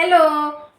Hello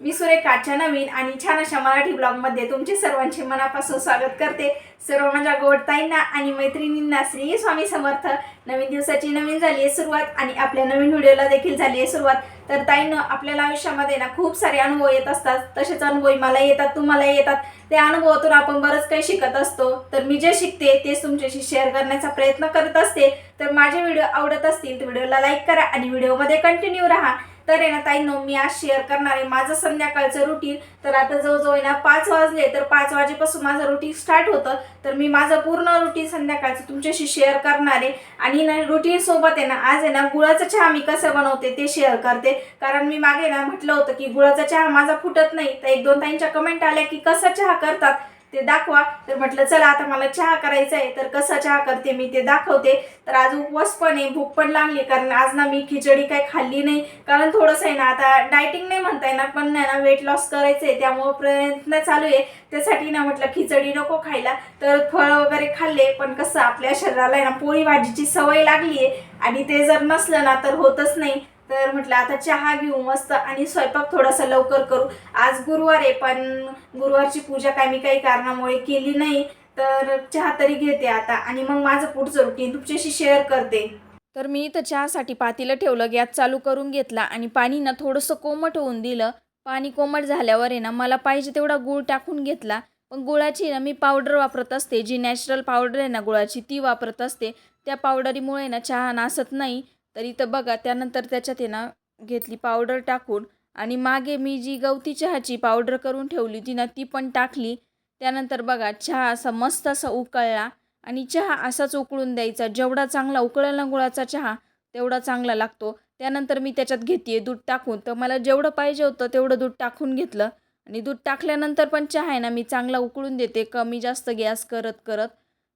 मी सुरेखाच्या नवीन आणि छान अशा मराठी ब्लॉगमध्ये तुमचे सर्वांचे मनापासून स्वागत करते. सर्व माझ्या गोडताईंना आणि मैत्रिणींना श्री स्वामी समर्थ. नवीन दिवसाची नवीन झाली आहे सुरुवात आणि आपल्या नवीन व्हिडिओला देखील झाली आहे सुरुवात. तर ताईनं आपल्याला आयुष्यामध्ये ना खूप सारे अनुभव येत असतात. तसेच अनुभव मला येतात तुम्हाला येतात. त्या अनुभवातून आपण बरंच काही शिकत असतो. तर मी जे शिकते तेच तुमच्याशी शेअर करण्याचा प्रयत्न करत असते. तर माझे व्हिडिओ आवडत असतील तर व्हिडिओला लाईक करा आणि व्हिडिओमध्ये कंटिन्यू राहा. तर आहे ना ताईंनो मी आज शेअर करणार आहे माझं संध्याकाळचं रुटीन तर आता जवळजवळ आहे ना पाच वाजले तर पाच वाजेपासून माझं रुटीन स्टार्ट होतं. तर मी माझं पूर्ण रुटीन संध्याकाळचं तुमच्याशी शेअर करणार आहे. आणि ना रुटीन सोबत आहे ना आज आहे ना गुळाचा चहा मी कसं बनवते ते शेअर करते. कारण मी मागे ना म्हटलं होतं की गुळाचा चहा माझा फुटत नाही. तर एक दोन ताईंच्या कमेंट आल्या की कसा चहा करतात? ते दाखवा. तर म्हटलं चला आता मला चहा करायचा आहे. तर कसा चहा करते मी ते दाखवते. तर आज उपवास पण आहे भूक पण लागली कारण आज ना मी खिचडी काय खाल्ली नाही. कारण थोडंसं आहे ना आता डायटिंग नाही म्हणता येणार पण नाही ना वेट लॉस करायचं आहे त्यामुळं प्रयत्न चालू आहे. त्यासाठी ना म्हटलं खिचडी नको खायला. तर फळं वगैरे खाल्ले पण कसं आपल्या शरीराला आहे ना पोळी भाजीची सवय लागली आहे. आणि ते जर नसलं ना तर होतच नाही. तर म्हटलं आता चहा घेऊ मस्त आणि स्वयंपाक थोडासा लवकर करू. आज गुरुवार आहे पण गुरुवारची पूजा काय मी काही कारणामुळे केली नाही. तर चहा तरी घेते आता आणि मग माझं पुढचं रुटीन तुमच्याशी शेअर करते. तर मी इथं चहासाठी पातीला ठेवलं गॅस चालू करून घेतला आणि पाणी ना थोडंसं कोमट होऊन दिलं. पाणी कोमट झाल्यावर आहे ना मला पाहिजे तेवढा गूळ टाकून घेतला. पण गुळाची ना मी पावडर वापरत असते. जी नॅचरल पावडर आहे ना गुळाची ती वापरत असते. त्या पावडरीमुळे ना चहा नासत नाही. तर इथं बघा त्यानंतर त्याच्यात आहे ना घेतली पावडर टाकून आणि मागे मी जी गवती चहाची पावडर करून ठेवली होती ना ती पण टाकली. त्यानंतर बघा चहा असा मस्त असा उकळला आणि चहा असाच उकळून द्यायचा. जेवढा चांगला उकळला गुळाचा चहा तेवढा चांगला लागतो. त्यानंतर मी त्याच्यात घेते दूध टाकून. तर मला जेवढं पाहिजे होतं तेवढं दूध टाकून घेतलं. आणि दूध टाकल्यानंतर पण चहा आहे ना मी चांगला उकळून देते. कमी जास्त गॅस करत करत.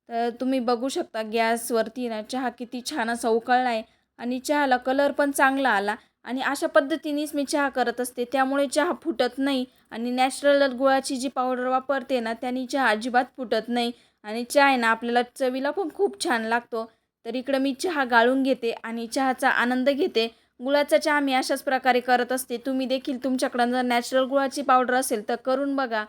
तर तुम्ही बघू शकता गॅसवरती ना चहा किती छान असा उकळला आहे आणि चहाला कलर पण चांगला आला. आणि अशा पद्धतीनेच मी चहा करत असते. त्यामुळे चहा फुटत नाही. आणि नॅचरल गुळाची जी पावडर वापरते ना त्याने चहा अजिबात फुटत नाही. आणि चहा आहे ना आपल्याला चवीला पण खूप छान लागतो. तर इकडं मी चहा गाळून घेते आणि चहाचा आनंद घेते. गुळाचा चहा मी अशाच प्रकारे करत असते. तुम्ही देखील तुमच्याकडं जर नॅचरल गुळाची पावडर असेल तर करून बघा.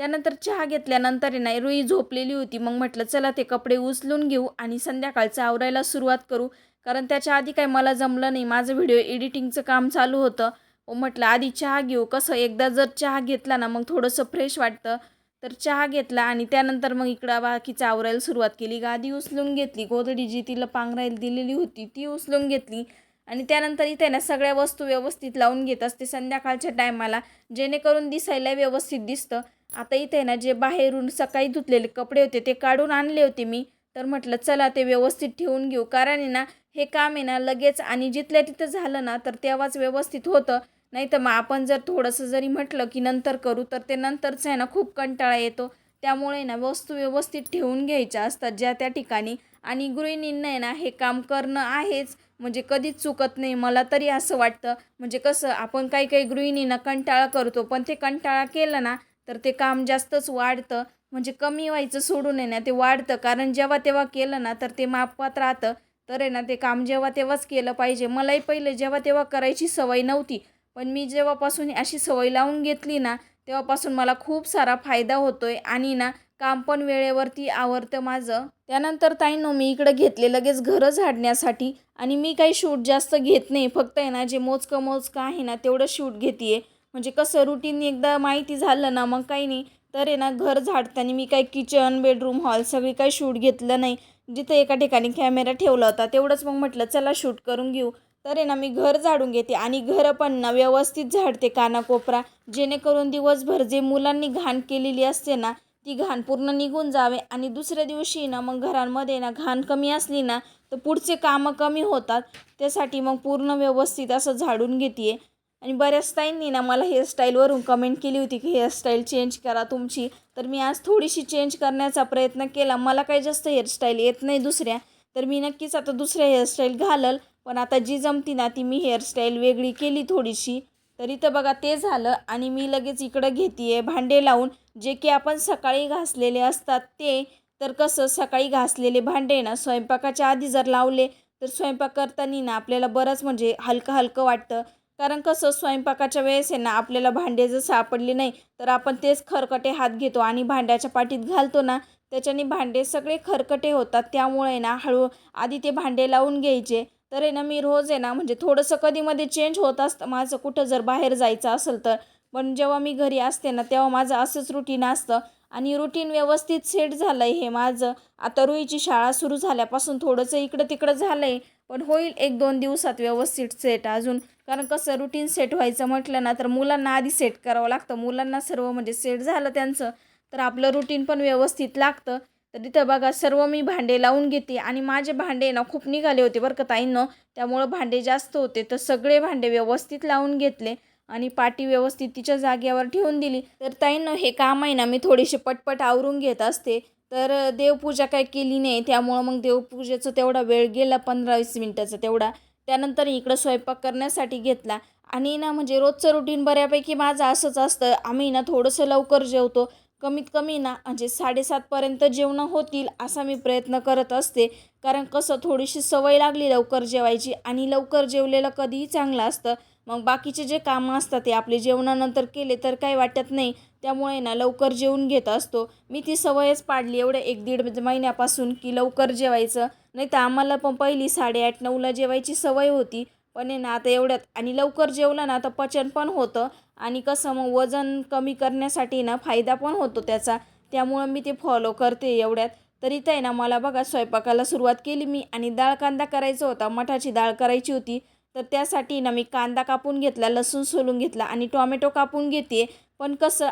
त्यानंतर चहा घेतल्यानंतर आहे ना रुई झोपलेली होती. मग म्हटलं चला ते कपडे उचलून घेऊ आणि संध्याकाळचं आवरायला सुरुवात करू. कारण त्याच्या आधी काय मला जमलं नाही. माझं व्हिडिओ एडिटिंगचं काम चालू होतं. व म्हटलं आधी चहा घेऊ. कसं एकदा जर चहा घेतला ना मग थोडंसं फ्रेश वाटतं. तर चहा घेतला आणि त्यानंतर मग इकडं बाकीचं आवरायला सुरुवात केली. गादी उचलून घेतली. गोधडी जी तिला पांघरायला दिलेली होती ती उचलून घेतली. आणि त्यानंतर इथे ना सगळ्या वस्तू व्यवस्थित लावून घेत असते संध्याकाळच्या टायमाला जेणेकरून दिसायला व्यवस्थित दिसतं. आता इथे ना जे बाहेरून सकाळी धुतलेले कपडे होते ते काढून आणले होते मी. तर म्हटलं चला ते व्यवस्थित ठेवून घेऊ. कारण आहे ना हे काम आहे ना लगेच आणि जिथल्या तिथं झालं ना तर तेव्हाच व्यवस्थित होतं. नाही तर मग आपण जर थोडंसं जरी म्हटलं की नंतर करू तर ते नंतरच आहे ना खूप कंटाळा येतो. त्यामुळे ना वस्तू व्यवस्थित ठेवून घ्यायच्या असतात ज्या त्या ठिकाणी. आणि गृहिणींना आहे ना हे काम करणं आहेच. म्हणजे कधीच चुकत नाही. मला तरी असं वाटतं. म्हणजे कसं आपण काही काही गृहिणींना कंटाळा करतो पण ते कंटाळा केलं ना तर ते काम जास्तच वाढतं. म्हणजे कमी व्हायचं सोडून आहे ना ते वाढतं. कारण जेव्हा तेव्हा केलं ना तर ते मापात राहतं. तर आहे ना ते काम जेव्हा तेव्हाच केलं पाहिजे. मलाही पहिले जेव्हा तेव्हा करायची सवय नव्हती. पण मी जेव्हापासून अशी सवय लावून घेतली ना तेव्हापासून मला खूप सारा फायदा होतो आहे आणि ना काम पण वेळेवरती आवरतं माझं. त्यानंतर ताईनो मी इकडं घेतले लगेच घरं झाडण्यासाठी. आणि मी काही शूट जास्त घेत नाही. फक्त आहे ना जे मोजकं मोजकं आहे ना तेवढं शूट घेते म्हणजे कसं रुटीन एकदा माहिती झालं ना मग काही नाही. तर आहे ना घर झाडताना मी काही किचन बेडरूम हॉल सगळी काही शूट घेतलं नाही. जिथं एका ठिकाणी कॅमेरा ठेवला होता तेवढंच मग म्हटलं चला शूट करून घेऊ. तर आहे ना मी घर झाडून घेते आणि घरं पण ना व्यवस्थित झाडते कानाकोपरा. जेणेकरून दिवसभर जे मुलांनी घाण केलेली असते ना ती घाण पूर्ण निघून जावे आणि दुसऱ्या दिवशी ना मग घरांमध्ये ना घाण कमी असली ना तर पुढचे कामं कमी होतात. त्यासाठी मग पूर्ण व्यवस्थित असं झाडून घेते आणि बऱ्याच ताईंनी ना मला हेअरस्टाईलवरून कमेंट केली होती की हेअरस्टाईल चेंज करा तुमची. तर मी आज थोडीशी चेंज करण्याचा प्रयत्न केला. मला काही जास्त हेअरस्टाईल येत नाही दुसऱ्या. तर मी नक्कीच आता दुसऱ्या हेअरस्टाईल घालल. पण आता जी जमती ना ती मी हेअरस्टाईल वेगळी केली थोडीशी. तरी तर बघा ते झालं आणि मी लगेच इकडं घेते आहे भांडे लावून. जे की आपण सकाळी घासलेले असतात ते. तर कसं सकाळी घासलेले भांडे ना स्वयंपाकाच्या आधी जर लावले तर स्वयंपाक करताना ना आपल्याला बरंच म्हणजे हलकं हलकं वाटतं. कारण कसं स्वयंपाकाच्या वेळेस आहे ना आपल्याला भांडे जर सापडले नाही तर आपण तेच खरकटे हात घेतो आणि भांड्याच्या पाठीत घालतो ना त्याच्याने भांडे सगळे खरकटे होतात. त्यामुळे ना हळू आधी ते भांडे लावून घ्यायचे. तर आहे ना मी रोज आहे ना म्हणजे थोडंसं कधीमध्ये चेंज होत असतं. माझं कुठं जर बाहेर जायचं असेल तर. पण जेव्हा मी घरी असते ना तेव्हा माझं असंच रुटीन असतं. आणि रुटीन व्यवस्थित सेट झालं आहे हे माझं. आता रुईची शाळा सुरू झाल्यापासून थोडंसं इकडं तिकडं झालं आहे पण होईल एक दोन दिवसात व्यवस्थित सेट अजून. कारण कसं रुटीन सेट व्हायचं म्हटलं ना तर मुलांना आधी सेट करावं लागतं. मुलांना सर्व म्हणजे सेट झालं त्यांचं तर आपलं रुटीन पण व्यवस्थित लागतं. तर तिथं बघा सर्व मी भांडे लावून घेते आणि माझे भांडे ना खूप निघाले होते बरं का ताईंनं. त्यामुळं भांडे जास्त होते तर सगळे भांडे व्यवस्थित लावून घेतले. आणि पाटी व्यवस्थित तिच्या जागेवर ठेवून दिली. तर ताईनं हे काम आहे ना मी थोडीशी पटपट आवरून घेत असते. तर देवपूजा काय केली नाही त्यामुळं मग देवपूजेचं तेवढा वेळ गेला पंधरा वीस मिनटाचा तेवढा. त्यानंतर इकडं स्वयंपाक करण्यासाठी घेतला. आणि ना म्हणजे रोजचं रुटीन बऱ्यापैकी माझं असंच असतं. आम्ही ना थोडंसं लवकर जेवतो. कमीत कमी ना म्हणजे साडेसातपर्यंत जेवणं होतील असा मी प्रयत्न करत असते. कारण कसं थोडीशी सवय लागली लवकर जेवायची. आणि लवकर जेवलेलं कधीही चांगलं असतं. मग बाकीचे जे कामं असतात ते आपले जेवणानंतर केले तर काही वाटत नाही. त्यामुळे ना लवकर जेवून घेत असतो. मी ती सवयच पाडली एवढ्या एक दीड महिन्यापासून की लवकर जेवायचं. नाही तर आम्हाला पण पहिली साडेआठ नऊला जेवायची सवय होती. पण आहे ना आता एवढ्यात आणि लवकर जेवलं ना तर पचन पण होतं. आणि कसं मग वजन कमी करण्यासाठी ना फायदा पण होतो त्याचा. त्यामुळं मी ते फॉलो करते एवढ्यात. तरी ते आहे ना मला बघा स्वयंपाकाला सुरुवात केली मी आणि डाळ कांदा करायचा होता. मठाची डाळ करायची होती. तर त्यासाठी ना मी कांदा कापून घेतला लसूण सोलून घेतला आणि टॉमॅटो कापून घेते. पण कसं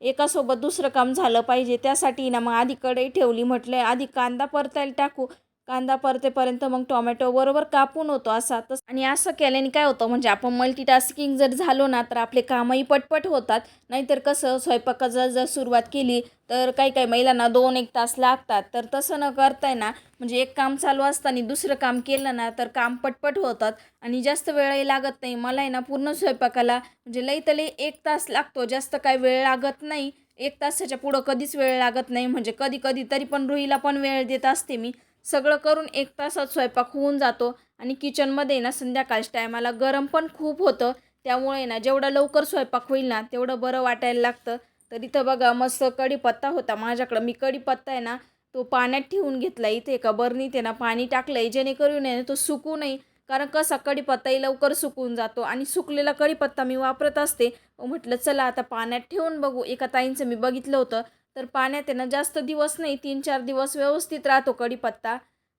एकासोबत दुसरं काम झालं पाहिजे. त्यासाठी ना मग आधी कढई ठेवली म्हटलं आधी कांदा परतायला टाकू. कांदा परतेपर्यंत मग टोमॅटो बरोबर कापून होतो असा. तस आणि असं केल्याने काय होतं म्हणजे आपण मल्टीटास्किंग जर झालो ना तर आपले कामही पटपट होतात. नाहीतर कसं स्वयंपाकाचा जर सुरुवात केली तर काही काही महिलांना दोन एक तास लागतात. तर तसं न करताय ना म्हणजे एक काम चालू असताना दुसरं काम केलं ना तर काम पटपट होतात. आणि जास्त वेळही लागत नाही. मला आहे ना पूर्ण स्वयंपाकाला म्हणजे लई तले एक तास लागतो. जास्त काही वेळ लागत नाही. एक तासाच्या पुढं कधीच वेळ लागत नाही. म्हणजे कधी कधी तरी पण रुईला पण वेळ देत असते मी. सगळं करून एक तासात स्वयंपाक होऊन जातो आणि किचनमध्ये ना संध्याकाळच्या टायमाला गरम पण खूप होतं. त्यामुळे ना जेवढा लवकर स्वयंपाक होईल ना तेवढं बरं वाटायला लागतं. तर इथं बघा मस्त कढीपत्ता होता माझ्याकडं. मी कढीपत्ता आहे ना तो पाण्यात ठेवून घेतला इथे एका बरणीत आहे ना पाणी टाकलं आहे जेणेकरून आहे ना तो सुकू नये. कारण कसा कढीपत्ताही लवकर सुकून जातो आणि सुकलेला कढीपत्ता मी वापरत असते. म्हटलं चला आता पाण्यात ठेवून बघू. एका ताईंचं मी बघितलं होतं. तर पाण्यात आहे ना जास्त दिवस नाही तीन चार दिवस व्यवस्थित राहतो कढीपत्ता.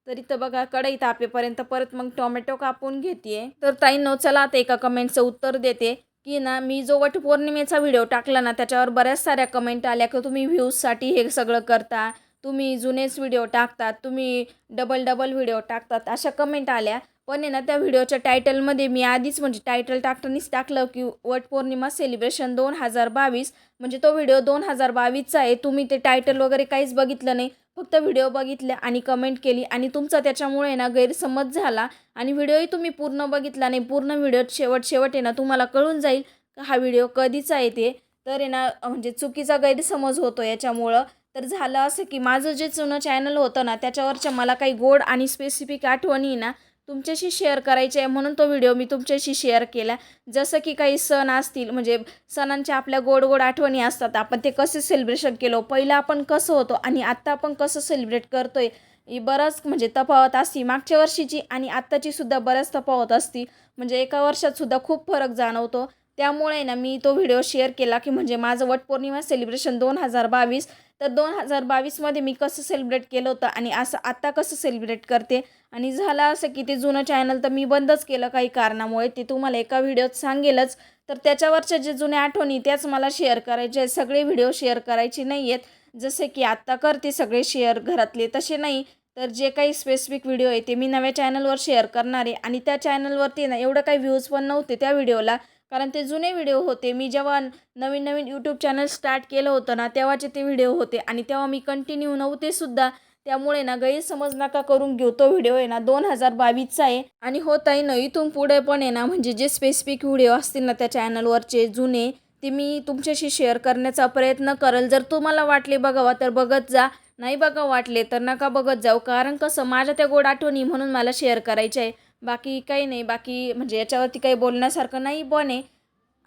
तर इथं बघा कढई तापेपर्यंत परत मग टोमॅटो कापून घेते तर ताईंनो चला आता एका कमेंटचं उत्तर देते. की ना मी जो वटपौर्णिमेचा व्हिडिओ टाकला ना त्याच्यावर बऱ्याच साऱ्या कमेंट आल्या. की तुम्ही व्ह्यूजसाठी हे सगळं करता तुम्ही जुनेच व्हिडिओ टाकतात तुम्ही डबल डबल व्हिडिओ टाकतात अशा कमेंट आल्या. पण आहे ना त्या व्हिडिओच्या टायटलमध्ये मी आधीच म्हणजे टायटल टाकतानीच टाकलं की वटपौर्णिमा सेलिब्रेशन दोन हजार बावीस. म्हणजे तो व्हिडिओ दोन हजार बावीसचा आहे. तुम्ही ते टायटल वगैरे काहीच बघितलं नाही. फक्त व्हिडिओ बघितले आणि कमेंट केली आणि तुमचा त्याच्यामुळे ना गैरसमज झाला आणि व्हिडिओही तुम्ही पूर्ण बघितला नाही. पूर्ण व्हिडिओ शेवट शेवट आहे ना तुम्हाला कळून जाईल का हा व्हिडिओ कधीचा आहे ते. तर आहे ना म्हणजे चुकीचा गैरसमज होतो याच्यामुळं. तर झालं असं की माझं जे जुनं चॅनल होतं ना त्याच्यावरच्या मला काही गोड आणि स्पेसिफिक आठवणी ना तुमच्याशी शेअर करायचे आहे म्हणून तो व्हिडिओ मी तुमच्याशी शेअर केला. जसं की काही सण असतील म्हणजे सणांच्या आपल्या गोड गोड आठवणी असतात आपण ते कसे सेलिब्रेशन केलो पहिलं आपण कसं होतो आणि आत्ता आपण कसं सेलिब्रेट करतो आहे ही बरंच म्हणजे तफावत असती. मागच्या वर्षीची आणि आत्ताची सुद्धा बऱ्याच तफावत असती. म्हणजे एका वर्षात सुद्धा खूप फरक जाणवतो. त्यामुळे ना मी तो व्हिडिओ शेअर केला की म्हणजे माझं वटपौर्णिमा सेलिब्रेशन दोन हजार बावीस. तर दोन हजार बावीसमध्ये मी कसं सेलिब्रेट केलं होतं आणि असं आत्ता कसं सेलिब्रेट करते? आणि झालं असं की ते जुनं चॅनल तर मी बंदच केलं काही कारणामुळे. ते तुम्हाला एका व्हिडिओत सांगेलच. तर त्याच्यावरच्या जे जुन्या आठवणी त्याच मला शेअर करायचे सगळे व्हिडिओ शेअर करायचे नाही आहेत जसे की आत्ता करते सगळे शेअर घरातले तसे नाही. तर जे काही स्पेसिफिक व्हिडिओ आहे ते मी नव्या चॅनलवर शेअर करणार आहे. आणि त्या चॅनलवरती ना एवढं काही व्ह्यूज पण नव्हते त्या व्हिडिओला कारण ते जुने व्हिडिओ होते. मी जेव्हा नवीन नवीन यूट्यूब चॅनल स्टार्ट केलं होतं ना तेव्हाचे ते व्हिडिओ होते. आणि तेव्हा मी कंटिन्यू नव्हते सुद्धा. त्यामुळे ना गैरसमज नका करून घेऊ. तो व्हिडिओ आहे ना दोन हजार बावीसचा आहे. आणि होत आहे ना इथून पुढे पण आहे ना म्हणजे जे स्पेसिफिक व्हिडिओ असतील ना त्या चॅनलवरचे जुने ते मी तुमच्याशी शेअर करण्याचा प्रयत्न करेल. जर तुम्हाला वाटले बघावा तर बघत जा. नाही बघा वाटले तर नका बघत जाऊ. कारण कसं माझ्या त्या गोड आठवणी म्हणून मला शेअर करायचे आहे. बाकी काही नाही बाकी म्हणजे याच्यावरती काही बोलण्यासारखं नाही पण आहे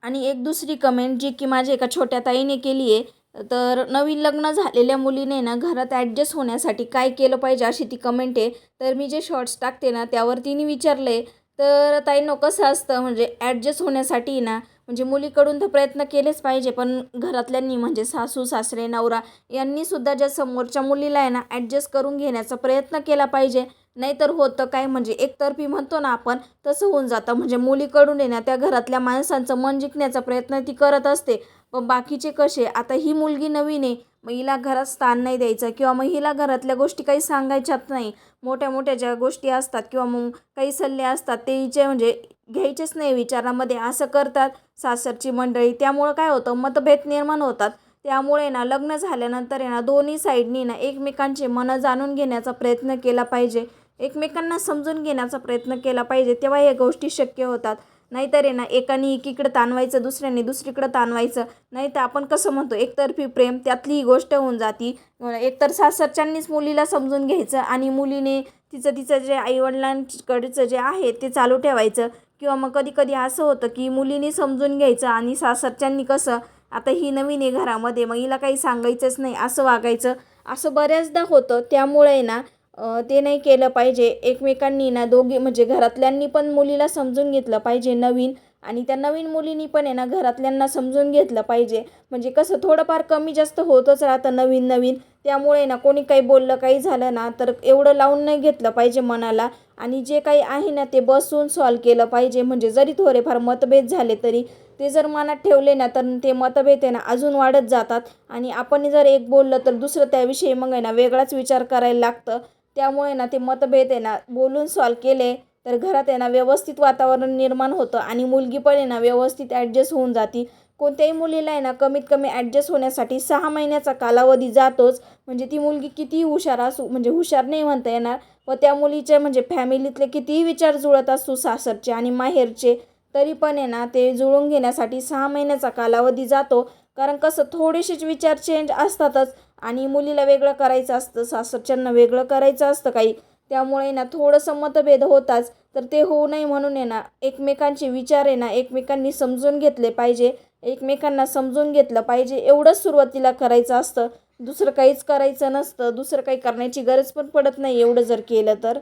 आणि एक दुसरी कमेंट जी की माझ्या एका छोट्या ताईने केली आहे तर नवीन लग्न झालेल्या मुलीने ना घरात ॲडजस्ट होण्यासाठी काय केलं पाहिजे अशी ती कमेंट आहे. तर मी जे शॉर्ट्स टाकते ना त्यावर तिने विचारलं आहे तर ताईनो कसं असतं म्हणजे ॲडजस्ट होण्यासाठी ना म्हणजे मुलीकडून तर प्रयत्न केलेच पाहिजे पण घरातल्यांनी म्हणजे सासू सासरे नवरा यांनीसुद्धा ज्या समोरच्या मुलीला आहे ना ॲडजस्ट करून घेण्याचा प्रयत्न केला पाहिजे. नाहीतर होतं काय? म्हणजे एकतर्फी म्हणतो ना आपण तसं होऊन जातं. म्हणजे मुलीकडून आहे ना त्या घरातल्या माणसांचं मन जिंकण्याचा प्रयत्न ती करत असते. पण बाकीचे कसे? आता ही मुलगी नवीन आहे. मग हिला घरात स्थान नाही द्यायचं किंवा मग हिला घरातल्या गोष्टी काही सांगायच्यात नाही. मोठ्या मोठ्या ज्या गोष्टी असतात किंवा मग काही सल्ले असतात ते हिचे म्हणजे घ्यायचेच नाही विचारामध्ये. असं करतात सासरची मंडळी. त्यामुळं काय होतं? मतभेद निर्माण होतात. त्यामुळे ना लग्न झाल्यानंतर आहे ना दोन्ही साईडनी ना एकमेकांचे मनं जाणून घेण्याचा प्रयत्न केला पाहिजे. एकमेकांना समजून घेण्याचा प्रयत्न केला पाहिजे तेव्हा या गोष्टी शक्य होतात. नाहीतर आहे ना एकाने एकीकडं ताणवायचं दुसऱ्याने दुसरीकडं ताणवायचं. नाही तर आपण कसं म्हणतो एकतर्फी प्रेम त्यातली ही गोष्ट होऊन जाती. एकतर सासरच्यांनीच मुलीला समजून घ्यायचं आणि मुलीने तिचं तिचं जे आईवडिलांकडचं जे आहे ते चालू ठेवायचं. किंवा मग कधी कधी असं होतं की मुलीने समजून घ्यायचं आणि सासरच्यांनी कसं आता ही नवीन आहे घरामध्ये मग हिला काही सांगायचंच नाही असं वागायचं. असं बऱ्याचदा होतं. त्यामुळे ना ते नाही केलं पाहिजे. एकमेकांनी ना दोघी म्हणजे घरातल्यांनी पण मुलीला समजून घेतलं पाहिजे नवीन आणि त्या नवीन मुलींनी पण आहे ना घरातल्यांना समजून घेतलं पाहिजे. म्हणजे कसं थोडंफार कमी जास्त होतच राहतं नवीन नवीन. त्यामुळे ना कोणी काही बोललं काही झालं ना तर एवढं लावून नाही घेतलं पाहिजे मनाला. आणि जे काही आहे ना ते बसून सॉल्व केलं पाहिजे. म्हणजे जरी थोडेफार मतभेद झाले तरी ते जर मनात ठेवले ना तर ते मतभेद आहे ना अजून वाढत जातात. आणि आपण जर एक बोललं तर दुसरं त्याविषयी मग आहे ना वेगळाच विचार करायला लागतं. त्यामुळे ना ते मतभेद आहे ना बोलून सॉल्व केले तर घरात आहे ना व्यवस्थित वातावरण निर्माण होतं आणि मुलगी पण आहे ना व्यवस्थित ॲडजस्ट होऊन जाती. कोणत्याही मुलीला आहे ना कमीत कमी ॲडजस्ट होण्यासाठी सहा महिन्याचा कालावधी जातोच. म्हणजे ती मुलगी कितीही हुशार असू म्हणजे हुशार नाही म्हणता येणार व त्या मुलीचे म्हणजे फॅमिलीतले कितीही विचार जुळत असू सासरचे आणि माहेरचे तरी पण आहे ना ते जुळून घेण्यासाठी सहा महिन्याचा कालावधी जातो. कारण कसं थोडेसेच विचार चेंज असतातच आणि मुलीला वेगळं करायचं असतं सासरच्यांना वेगळं करायचं असतं काही. त्यामुळे ना थोडंसं मतभेद होताच. तर ते होऊ नये म्हणून आहे ना एकमेकांचे विचार आहे ना एकमेकांनी समजून घेतले पाहिजे. एकमेकांना समजून घेतलं पाहिजे. एवढंच सुरुवातीला करायचं असतं. दुसरं काहीच करायचं नसतं. दुसरं काही करण्याची गरज पण पडत नाही एवढं जर केलं तर.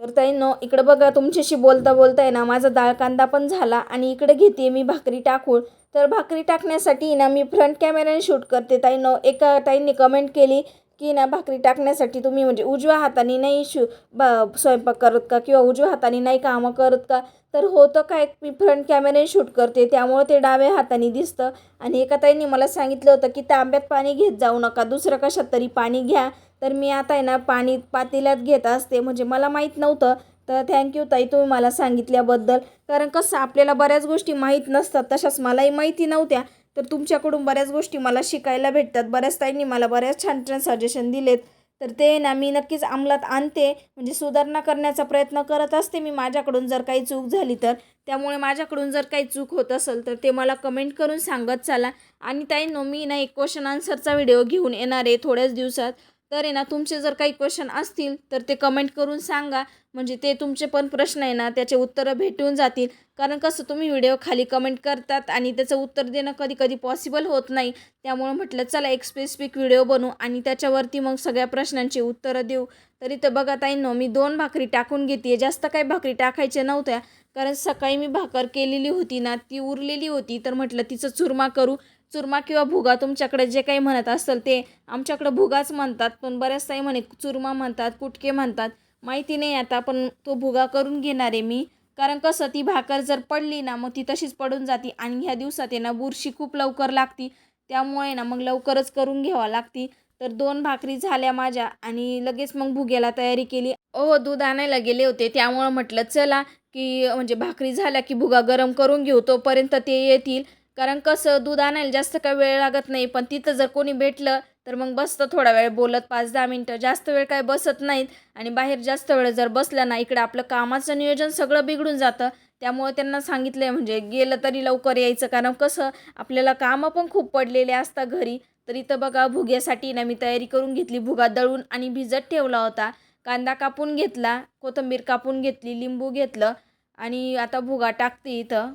तर ताईंनो इकडं बघा तुमच्याशी बोलता बोलता आहे ना माझा डाळ कांदा पण झाला आणि इकडे घेते मी भाकरी टाकून. तर भाकरी टाकण्यासाठी ना मी फ्रंट कॅमेऱ्याने शूट करते ताईंनो. एका ताईंनी कमेंट केली की ना भाकरी टाकण्यासाठी तुम्ही म्हणजे उजव्या हाताने नाही शू ब स्वयंपाक करत का किंवा उजव्या हाताने नाही कामं करत का? तर होतं काय? मी फ्रंट कॅमेऱ्याने शूट करते. त्यामुळं ते डाव्या हाताने दिसतं. आणि एका ताईंनी मला सांगितलं होतं की तांब्यात पाणी घेत जाऊ नका. दुसरं कशात तरी पाणी घ्या. तर मी आता आहे ना पाणी पातेल्यात घेत असते. म्हणजे मला माहीत नव्हतं. तर थँक्यू ताई तुम्ही मला सांगितल्याबद्दल. कारण कसं आपल्याला बऱ्याच गोष्टी माहीत नसतात. तशाच मलाही माहिती नव्हत्या. तर तुमच्याकडून बऱ्याच गोष्टी मला शिकायला भेटतात. बऱ्याच ताईंनी मला बऱ्याच छान छान सजेशन दिलेत. तर ते ना मी नक्कीच अंमलात आणते. म्हणजे सुधारणा करण्याचा प्रयत्न करत असते मी माझ्याकडून जर काही चूक झाली तर. त्यामुळे माझ्याकडून जर काही चूक होत असेल तर ते मला कमेंट करून सांगत चला. आणि ताईंनो मी ना एक क्वेश्चन आन्सरचा व्हिडिओ घेऊन येणार आहे थोड्याच दिवसात. तर आहे ना तुमचे जर काही क्वेश्चन असतील तर ते कमेंट करून सांगा. म्हणजे ते तुमचे पण प्रश्न आहे ना त्याचे उत्तरं भेटून जातील. कारण कसं तुम्ही व्हिडिओ खाली कमेंट करतात आणि त्याचं उत्तर देणं कधी कधी पॉसिबल होत नाही. त्यामुळं म्हटलं चला एक स्पेसिफिक व्हिडिओ बनवू आणि त्याच्यावरती मग सगळ्या प्रश्नांची उत्तरं देऊ. तरी तर बघा ताईंनो मी दोन भाकरी टाकून घेते. जास्त काही भाकरी टाकायच्या नव्हत्या. कारण सकाळी मी भाकर केलेली होती ना ती उरलेली होती. तर म्हटलं तिचं चुरमा करू. चुरमा किंवा भुगा तुमच्याकडे जे काही म्हणत असेल ते आमच्याकडं भुगाच म्हणतात पण बऱ्याच काही म्हणे चुरमा म्हणतात कुटके म्हणतात. माहिती नाही आता पण तो भुगा करून घेणार आहे मी. कारण कसं ती भाकर जर पडली ना मग ती तशीच पडून जाती आणि ह्या दिवसात आहे ना बुरशी खूप लवकर लागती. त्यामुळे ना मग लवकरच करून घ्यावा लागती. तर दोन भाकरी झाल्या माझ्या आणि लगेच मग भुग्याला तयारी केली. ओ दूध आणायला गेले होते त्यामुळं म्हटलं चला की म्हणजे भाकरी झाल्या की भुगा गरम करून घेऊ तोपर्यंत ते येतील. कारण कसं दूध आणायला जास्त काही वेळ लागत नाही पण तिथं जर कोणी भेटलं तर मग बसतं थोडा वेळ बोलत पाच दहा मिनटं जास्त वेळ काय बसत नाहीत. आणि बाहेर जास्त वेळ जर बसलं ना इकडे आपलं कामाचं नियोजन सगळं बिघडून जातं. त्यामुळे त्यांना सांगितलं आहे म्हणजे गेलं तरी लवकर यायचं. कारण कसं आपल्याला कामं पण खूप पडलेले असतात घरी. तर इथं बघा भुग्यासाठी ना मी तयारी करून घेतली. भुगा दळून आणि भिजत ठेवला होता. कांदा कापून घेतला कोथिंबीर कापून घेतली लिंबू घेतलं. आणि आता भुगा टाकते इथं.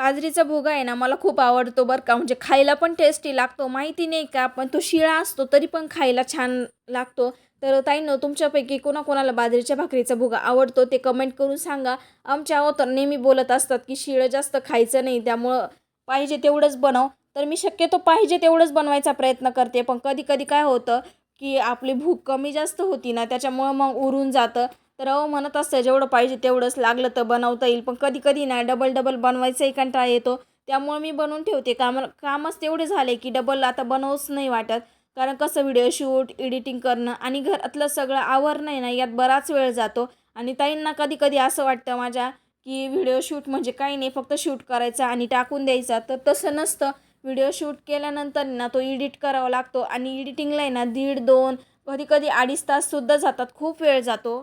बाजरीचा भुगा आहे ना मला खूप आवडतो बरं का. म्हणजे खायला पण टेस्टी लागतो माहिती नाही का पण तो शिळा असतो तरी पण खायला छान लागतो. तर ताईनं तुमच्यापैकी कोणाकोणाला बाजरीच्या भाकरीचा भुगा आवडतो ते कमेंट करून सांगा. आमच्या आहो तर नेहमी बोलत असतात की शिळं जास्त खायचं नाही त्यामुळं पाहिजे तेवढंच बनव. तर मी शक्यतो पाहिजे तेवढंच बनवायचा प्रयत्न करते पण कधी कधी काय होतं की आपली भूक कमी जास्त होती ना त्याच्यामुळं मग उरून जातं. तर अहो म्हणत असतं जेवढं पाहिजे तेवढंच लागलं तर बनवता येईल. पण कधी कधी ना डबल डबल बनवायचाही कंटाळा येतो. त्यामुळे मी बनवून ठेवते. काम कामच तेवढे झाले की डबल आता बनवूच नाही वाटत. कारण कसं व्हिडिओ शूट एडिटिंग करणं आणि घरातलं सगळं आवरणं आहे ना यात बराच वेळ जातो. आणि ताईंना कधी कधी असं वाटतं माझ्या की व्हिडिओ शूट म्हणजे काही नाही फक्त शूट करायचा आणि टाकून द्यायचा. तर तसं नसतं. व्हिडिओ शूट केल्यानंतर ना तो एडिट करावा लागतो. आणि एडिटिंगला आहे ना दीड दोन कधी कधी अडीच ताससुद्धा जातात. खूप वेळ जातो.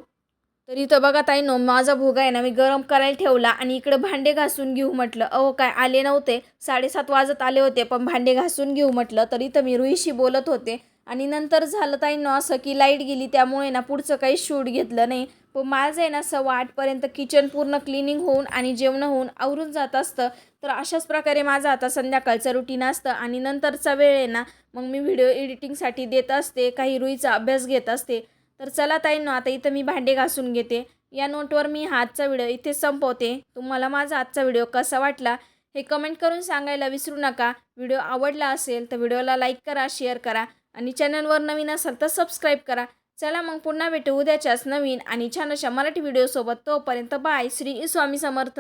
तर इथं बघा ताई नो माझा भोगा आहे ना मी गरम करायला ठेवला आणि इकडे भांडे घासून घेऊ म्हटलं. अहो काय आले नव्हते. साडेसात वाजत आले होते पण भांडे घासून घेऊ म्हटलं. तर इथं मी रुईशी बोलत होते. आणि नंतर झालं ताई नो असं की लाइट गेली त्यामुळे ना पुढचं काही शूट घेतलं नाही. पण माझं आहे ना सव्वा आठपर्यंत किचन पूर्ण क्लिनिंग होऊन आणि जेवणं होऊन आवरून जात असतं. तर अशाच प्रकारे माझं आता संध्याकाळचं रुटीन असतं आणि नंतरचा वेळ आहे ना मग मी व्हिडिओ एडिटिंगसाठी देत असते काही रुईचा अभ्यास घेत असते. तर चला ताईंनो आता इथं मी भांडे घासून घेते. या नोटवर मी हा आजचा व्हिडिओ इथे संपवते. तुम्हाला माझा आजचा व्हिडिओ कसा वाटला हे कमेंट करून सांगायला विसरू नका. व्हिडिओ आवडला असेल तर व्हिडिओला लाईक करा शेअर करा आणि चॅनलवर नवीन असाल तर सबस्क्राईब करा. चला मग पुन्हा भेटू उद्याच्याच नवीन आणि छान अशा मराठी व्हिडिओसोबत तोपर्यंत बाय. श्री स्वामी समर्थ.